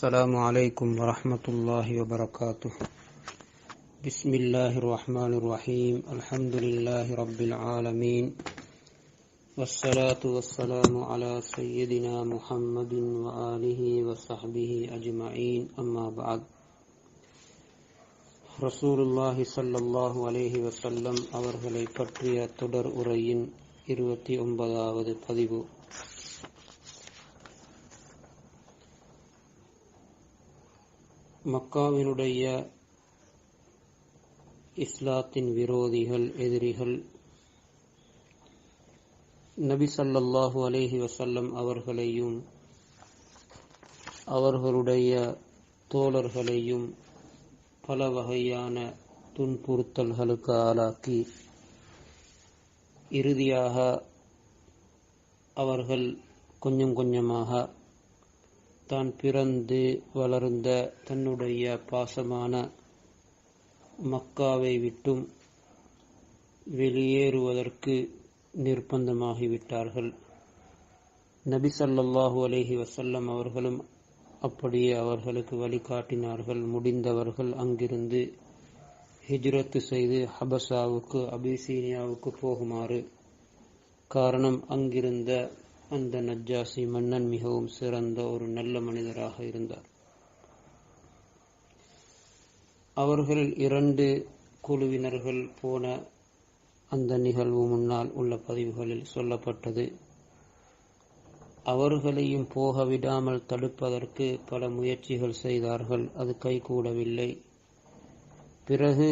السلام عليكم ورحمة الله وبركاته بسم الله الرحمن الرحيم الحمد لله رب العالمين والصلاة والسلام على سيدنا محمد وآله وصحبه أجمعين أما بعد ரசூலுல்லாஹி ஸல்லல்லாஹு அலைஹி வஸல்லம் அவர்களை பற்றிய தொடர் உரையின் இருபத்தி ஒன்பதாவது பதிவு மக்காவினுடைய இஸ்லாத்தின் விரோதிகள் எதிரிகள் நபி சல்லாஹு அலேஹி வசல்லம் அவர்களையும் அவர்களுடைய தோழர்களையும் பல வகையான துன்புறுத்தல்களுக்கு ஆளாக்கி இறுதியாக அவர்கள் கொஞ்சம் கொஞ்சமாக தான் பிறந்து வளர்ந்த தன்னுடைய பாசமான மக்காவை விட்டும் வெளியேறுவதற்கு நிர்பந்தமாகிவிட்டார்கள். நபி ஸல்லல்லாஹு அலைஹி வசல்லம் அவர்களும் அப்படியே அவர்களுக்கு வழிகாட்டினார்கள். முடிந்தவர்கள் அங்கிருந்து ஹிஜ்ரத்து செய்து ஹபசாவுக்கு அபிசீனியாவுக்கு போகுமாறு. காரணம் அங்கிருந்த அந்த நஜ்ஜாசி மன்னன் மிகவும் சிறந்த ஒரு நல்ல மனிதராக இருந்தார். அவர்கள் இரண்டு குழுவினர்கள் போன அந்த நிகழ்வு முன்னால் உள்ள பதிவுகளில் சொல்லப்பட்டது. அவர்களையும் போக விடாமல் தடுப்பதற்கு பல முயற்சிகள் செய்தார்கள். அது கைகூடவில்லை பிறகு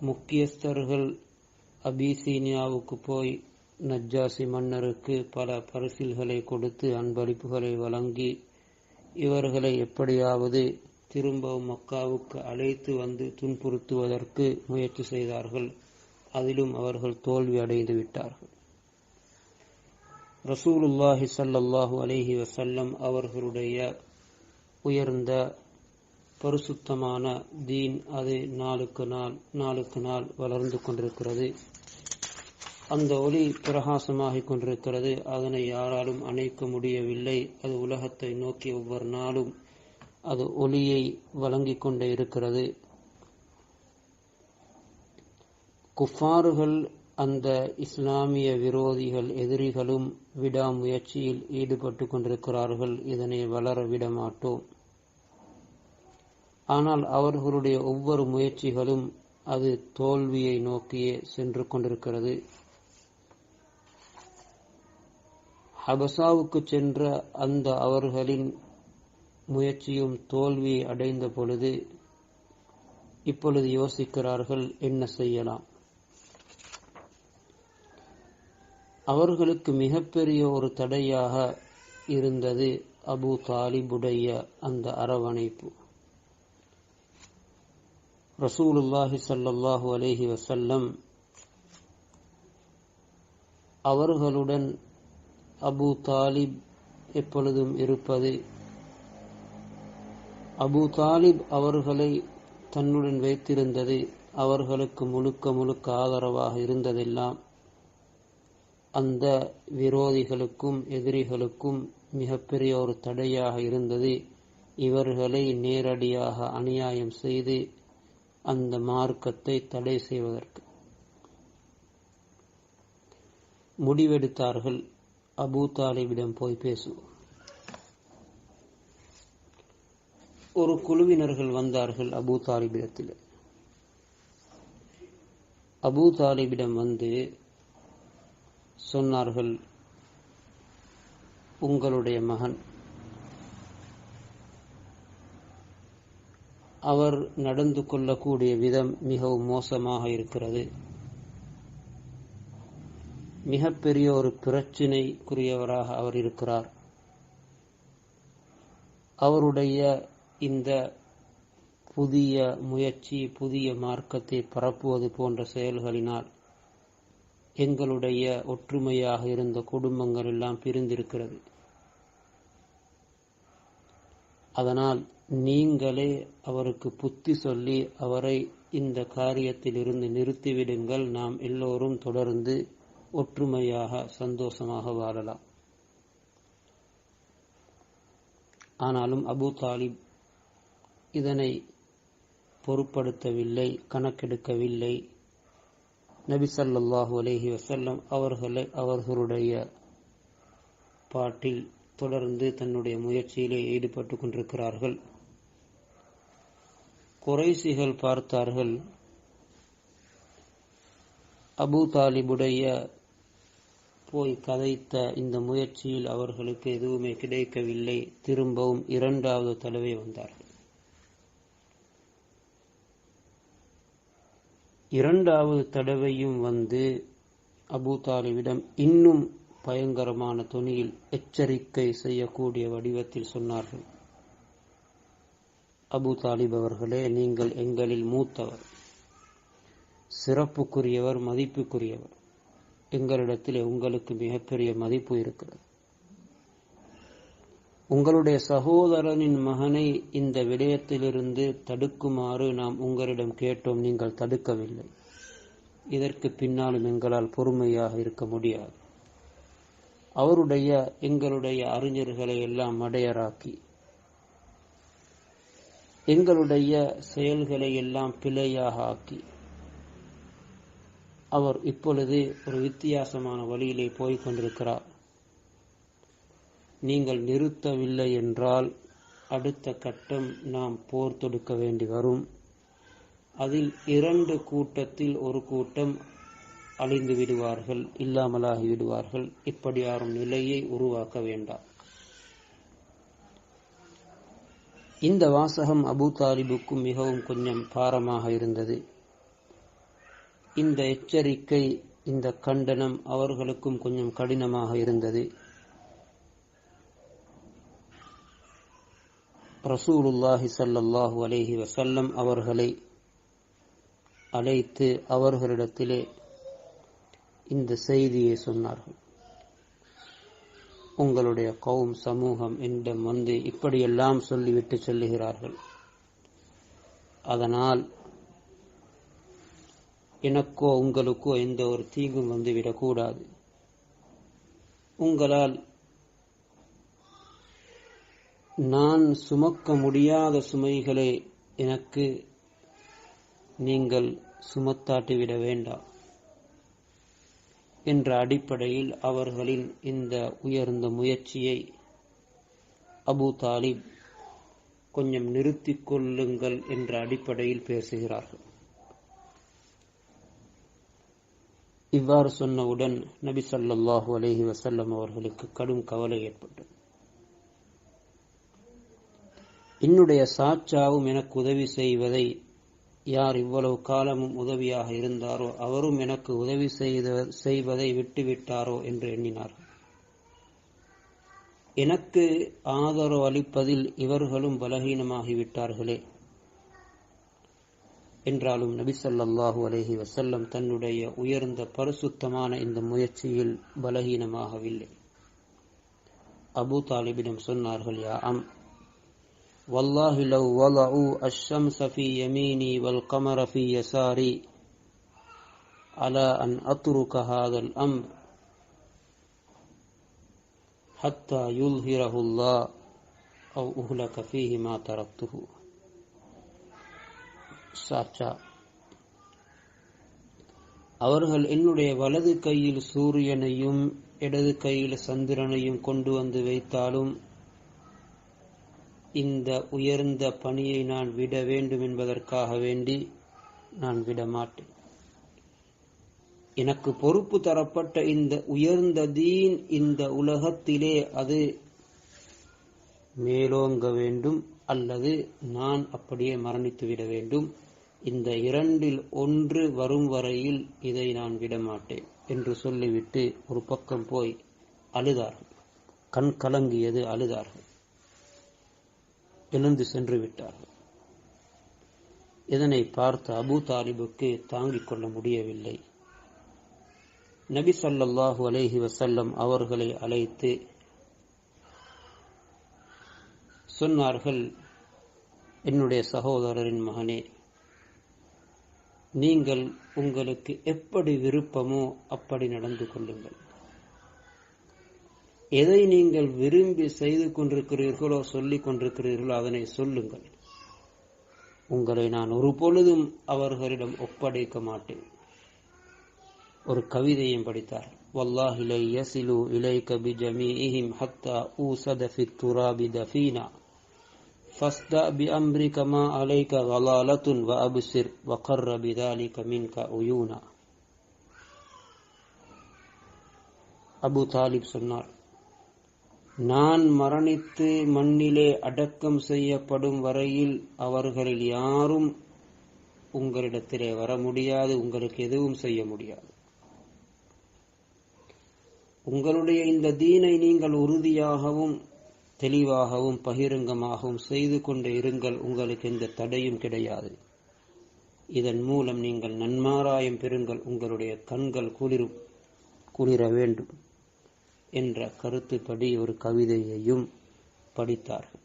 முக்கியஸ்தர்கள் அபிசீனியாவுக்கு போய் நஜ்ஜாசி மன்னருக்கு பல பரிசில்களை கொடுத்து அன்பளிப்புகளை வழங்கி இவர்களை எப்படியாவது திரும்பவும் மக்காவுக்கு அழைத்து வந்து துன்புறுத்துவதற்கு முயற்சி செய்தார்கள். அதிலும் அவர்கள் தோல்வி அடைந்து விட்டார்கள். ரசூலுல்லாஹி சல்லல்லாஹு அலைஹி வசல்லம் அவர்களுடைய உயர்ந்த பரிசுத்தமான தீன் அது நாளுக்கு நாள் நாளுக்கு நாள் வளர்ந்து கொண்டிருக்கிறது. அந்த ஒளி பிரகாசமாகிக் கொண்டிருக்கிறது. அதனை யாராலும் அணைக்க முடியவில்லை. அது உலகத்தை நோக்கி ஒவ்வொரு நாளும் அது ஒளியை வழங்கிக் கொண்டே இருக்கிறது. குஃபாறுகள் அந்த இஸ்லாமிய விரோதிகள் எதிரிகளும் விடாமுயற்சியில் ஈடுபட்டு கொண்டிருக்கிறார்கள். இதனை வளர விட மாட்டோம் ஆனால் அவர்களுடைய ஒவ்வொரு முயற்சிகளும் அது தோல்வியை நோக்கியே சென்று கொண்டிருக்கிறது. ஹபசாவுக்கு சென்ற அந்த அவர்களின் முயற்சியும் தோல்வியை அடைந்த பொழுது இப்பொழுது யோசிக்கிறார்கள் என்ன செய்யலாம். அவர்களுக்கு மிகப்பெரிய ஒரு தடையாக இருந்தது அபு தாலிபுடைய அந்த அரவணைப்பு. ரசூலுல்லாஹி சல்லாஹூ அலேஹி வசல்லம் அவர்களுடன் அபு தாலிப் எப்பொழுதும் இருப்பது. அபு தாலிப் அவர்களை தன்னுடன் வைத்திருந்தது. அவர்களுக்கு முழுக்க முழுக்க ஆதரவாக இருந்ததெல்லாம் அந்த விரோதிகளுக்கும் எதிரிகளுக்கும் மிகப்பெரிய ஒரு தடையாக இருந்தது. இவர்களை நேரடியாக அநியாயம் செய்து அந்த மார்க்கத்தை தடை செய்வதற்கு முடிவெடுத்தார்கள். அபூ தாலிபிடம் போய் பேசுவோம் ஒரு குழுவினர்கள் வந்தார்கள் அபூ தாலிபிடத்தில். அபூ தாலிபிடம் வந்து சொன்னார்கள் உங்களுடைய மகன். அவர் நடந்து கொள்ளக்கூடிய விதம் மிகவும் மோசமாக இருக்கிறது. மிகப்பெரிய ஒரு பிரச்சினைக்குரியவராக அவர் இருக்கிறார். அவருடைய இந்த புதிய முயற்சி புதிய மார்க்கத்தை பரப்புவது போன்ற செயல்களினால் எங்களுடைய ஒற்றுமையாக இருந்த குடும்பங்கள் எல்லாம் பிரிந்திருக்கிறது. அதனால் நீங்களே அவருக்கு புத்தி சொல்லி அவரை இந்த காரியத்தில் இருந்து நிறுத்திவிடுங்கள். நாம் எல்லோரும் தொடர்ந்து ஒற்றுமையாக சந்தோஷமாக வாழலாம். ஆனாலும் அபு தாலிப் இதனை பொருட்படுத்தவில்லை கணக்கெடுக்கவில்லை. நபி சல்லாஹூ அலைஹி வசல்லம் அவர்களை அவர்களுடைய பாட்டில் தொடர்ந்து தன்னுடைய முயற்சியிலே ஈடுபட்டு கொண்டிருக்கிறார்கள். குறைசிகள் பார்த்தார்கள் அபு தாலிபுடைய போய் கதைத்த இந்த முயற்சியில் அவர்களுக்கு எதுவுமே கிடைக்கவில்லை. திரும்பவும் இரண்டாவது தடவை வந்தார்கள். இரண்டாவது தடவையும் வந்து அபு தாலிபிடம் இன்னும் பயங்கரமான துணியில் எச்சரிக்கை செய்யக்கூடிய வடிவத்தில் சொன்னார்கள். அபு தாலிப் அவர்களே நீங்கள் எங்களில் மூத்தவர். சிறப்புக்குரியவர் மதிப்புக்குரியவர். எங்களிடத்தில் உங்களுக்கு மிகப்பெரிய மதிப்பு இருக்கிறது. உங்களுடைய சகோதரனின் மகனை இந்த விடயத்திலிருந்து தடுக்குமாறு நாம் உங்களிடம் கேட்டோம் நீங்கள் தடுக்கவில்லை. இதற்கு பின்னாலும் எங்களால் பொறுமையாக இருக்க முடியாது. அவருடைய எங்களுடைய அறிஞர்களை எல்லாம் மடையராக்கி எங்களுடைய செயல்களை எல்லாம் பிழையாக ஆக்கி அவர் இப்பொழுது ஒரு வித்தியாசமான வழியிலே போய்க் கொண்டிருக்கிறார். நீங்கள் நிறுத்தவில்லை என்றால் அடுத்த கட்டம் நாம் போர் தொடுக்க வேண்டி வரும். அதில் இரண்டு கூட்டத்தில் ஒரு கூட்டம் அழிந்து விடுவார்கள் இல்லாமலாகி விடுவார்கள். இப்படியாரும் நிலையை உருவாக்க வேண்டாம். இந்த வாசகம் அபு தாலிபுக்கும் மிகவும் கொஞ்சம் பாரமாக இருந்தது. இந்த எச்சரிக்கை இந்த கண்டனம் அவர்களுக்கும் கொஞ்சம் கடினமாக இருந்தது. ரசூலுல்லாஹி சல்லாஹூ அலேஹி வசல்லம் அவர்களை அழைத்து அவர்களிடத்திலே இந்த செய்தியை சொன்னார்கள். உங்களுடைய கௌம் சமூகம் என்னிடம் வந்து இப்படியெல்லாம் சொல்லிவிட்டு செல்லுகிறார்கள். அதனால் எனக்கோ உங்களுக்கோ எந்த ஒரு தீங்கும் வந்துவிடக்கூடாது. உங்களால் நான் சுமக்க முடியாத சுமைகளை எனக்கு நீங்கள் சுமத்தாட்டிவிட வேண்டாம் என்ற அடிப்படையில் அவர்களின் இந்த உயர்ந்த முயற்சியை அபு தாலிப் கொஞ்சம் நிறுத்திக் கொள்ளுங்கள் என்ற அடிப்படையில் பேசுகிறார்கள். இவ்வாறு சொன்னவுடன் நபி சொல்லாஹு அலஹி வசல்லம் அவர்களுக்கு கடும் கவலை ஏற்பட்டது. என்னுடைய சாச்சாவும் எனக்கு உதவி செய்வதை யார் இவ்வளவு காலமும் உதவியாக இருந்தாரோ அவரும் எனக்கு உதவி செய்த செய்வதை விட்டுவிட்டாரோ என்று எண்ணினார் எனக்கு ஆதரவு அளிப்பதில் இவர்களும் பலகீனமாகிவிட்டார்களே. என்றாலும் நபி ஸல்லல்லாஹு அலைஹி வஸல்லம் தன்னுடைய உயர்ந்த பரிசுத்தமான இந்த முயற்சியில் பலகீனமாகவில்லை அபு தாலிபிடம் சொன்னார்கள் யா அம் والله لو وضعوا الشمس في يميني والقمر في يساري على أن أترك هذا الأمر حتى يظهره الله أو أهلك فيه ما تركته சாச்சா அவர்கள் என்னுடைய வலது கையில் சூரியனையும் இடது கையில் சந்திரனையும் கொண்டு வந்து வைத்தாலும் இந்த உயர்ந்த பணியை நான் விட வேண்டும் என்பதற்காக வேண்டி நான் விட மாட்டேன் எனக்கு பொறுப்பு தரப்பட்ட இந்த உயர்ந்த தீன் இந்த உலகத்திலே அது மேலோங்க வேண்டும் அல்லது நான் அப்படியே மரணித்து விட வேண்டும். இந்த இரண்டில் ஒன்று வரும் வரையில் இதை நான் விட மாட்டேன் என்று சொல்லிவிட்டு ஒரு பக்கம் போய் அழுதார்கள். கண் கலங்கியது அழுதார்கள். எழுந்து சென்று விட்டார்கள். இதனை பார்த்த அபு தாலிபுக்கு தாங்கிக் கொள்ள முடியவில்லை. நபி சல்லாஹு அலேஹி வசல்லம் அவர்களை அழைத்து சொன்னார்கள் என்னுடைய சகோதரரின் மகனே நீங்கள் உங்களுக்கு எப்படி விருப்பமோ அப்படி நடந்து கொள்ளுங்கள். எதை நீங்கள் விரும்பி செய்து கொண்டிருக்கிறீர்களோ சொல்லிக் கொண்டிருக்கிறீர்களோ அதனை சொல்லுங்கள். உங்களை நான் ஒரு பொழுதும் அவர்களிடம் ஒப்படைக்க மாட்டேன். ஒரு கவிதையும் படித்தார். வல்லாஹிலை யசிலு இலை கபி இஹிம் ஹத்தா ஊ சதஃபி துராபி தஃபீனா. فاصدأ بأمرك ما عليك غلالة وأبصر وقر بذلك منك عيونا அபு தாலிப் சொன்னார் நான் மரணித்து மண்ணிலே அடக்கம் செய்யப்படும் வரையில் அவர்களில் யாரும் உங்களிடத்திலே வர முடியாது உங்களுக்கு எதுவும் செய்ய முடியாது உங்களுடைய இந்த தீனை நீங்கள் உறுதியாகவும் தெளிவாகவும் பகிரங்கமாகவும் செய்து கொண்டு இருங்கள். உங்களுக்கு எந்த தடையும் கிடையாது. இதன் மூலம் நீங்கள் நன்மாராயம் பெறுங்கள். உங்களுடைய கண்கள் குளிரும் குளிர வேண்டும் என்ற கருத்துப்படி ஒரு கவிதையையும் படித்தார்கள்.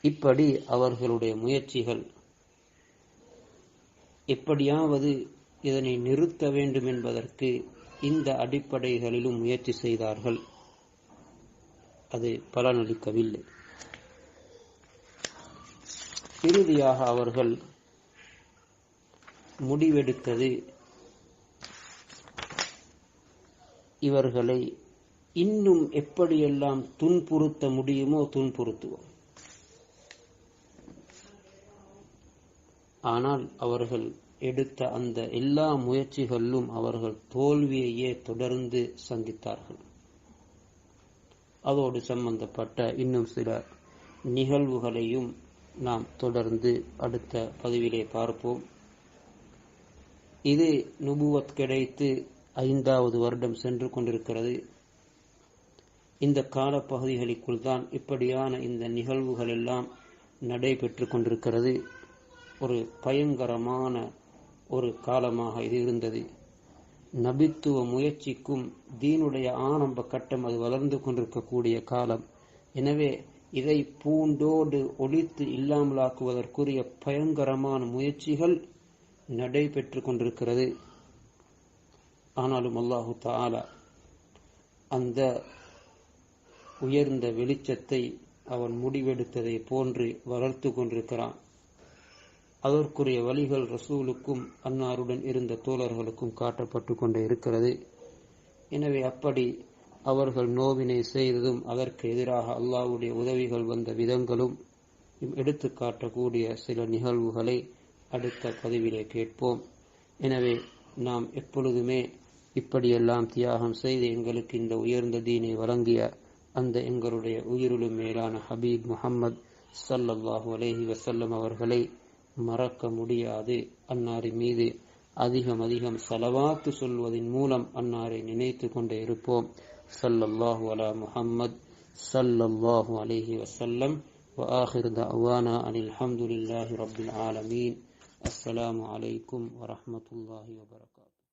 இப்படி அவர்களுடைய முயற்சிகள் எப்படியாவது இதனை நிறுத்த வேண்டும் என்பதற்கு இந்த அடிப்படைகளிலும் முயற்சி செய்தார்கள். அது பலனளிக்கவில்லை. இறுதியாக அவர்கள் முடிவெடுத்தது இவர்களை இன்னும் எப்படியெல்லாம் துன்புறுத்த முடியுமோ துன்புறுத்துவோம். ஆனால் அவர்கள் எடுத்த அந்த எல்லா முயற்சிகளிலும் அவர்கள் தோல்வியையே தொடர்ந்து சந்தித்தார்கள். அதோடு சம்பந்தப்பட்ட இன்னும் சில நிகழ்வுகளையும் நாம் தொடர்ந்து அடுத்த பதிவிலே பார்ப்போம். இது நுபுவத் கிடைத்து ஐந்தாவது வருடம் சென்று கொண்டிருக்கிறது. இந்த காலப்பகுதிகளுக்குள் தான் இப்படியான இந்த நிகழ்வுகள் எல்லாம் நடைபெற்று கொண்டிருக்கிறது. ஒரு பயங்கரமான ஒரு காலமாக இது இருந்தது. நபித்துவ முயற்சிக்கும் தீனுடைய ஆரம்ப கட்டம் அது வளர்ந்து கொண்டிருக்கக்கூடிய காலம். எனவே இதை பூண்டோடு ஒழித்து இல்லாமலாக்குவதற்குரிய பயங்கரமான முயற்சிகள் நடைபெற்று கொண்டிருக்கிறது. ஆனாலும் அல்லாஹு தாலா அந்த உயர்ந்த வெளிச்சத்தை அவன் முடிவெடுத்ததை போன்று வளர்த்து கொண்டிருக்கிறான். அதற்குரிய வழிகள் ரசூலுக்கும் அன்னாருடன் இருந்த தோழர்களுக்கும் காட்டப்பட்டு கொண்டே இருக்கிறது. எனவே அப்படி அவர்கள் நோவினை செய்ததும் அதற்கு எதிராக அல்லாவுடைய உதவிகள் வந்த விதங்களும் எடுத்து காட்டக்கூடிய சில நிகழ்வுகளை அடுத்த பதிவிலே கேட்போம். எனவே நாம் எப்பொழுதுமே இப்படியெல்லாம் தியாகம் செய்து எங்களுக்கு இந்த உயர்ந்த தீனை வழங்கிய அந்த எங்களுடைய உயிருளும் மேலான ஹபீப் முகம்மது சல்லல்லாஹு அலேஹி வசல்லம் அவர்களை மறக்க முடியாது அன்னாரின் மீது அதிகம் அதிகம் செலவாத்து சொல்வதன் மூலம் அன்னாரை நினைத்து கொண்டே இருப்போம் சல்லல்லாஹு அலா முஹம்மத் சல்லல்லாஹு அலேஹி வசல்லம் وآخر دعوانا أن الحمد لله رب العالمين السلام عليكم ورحمة الله وبركاته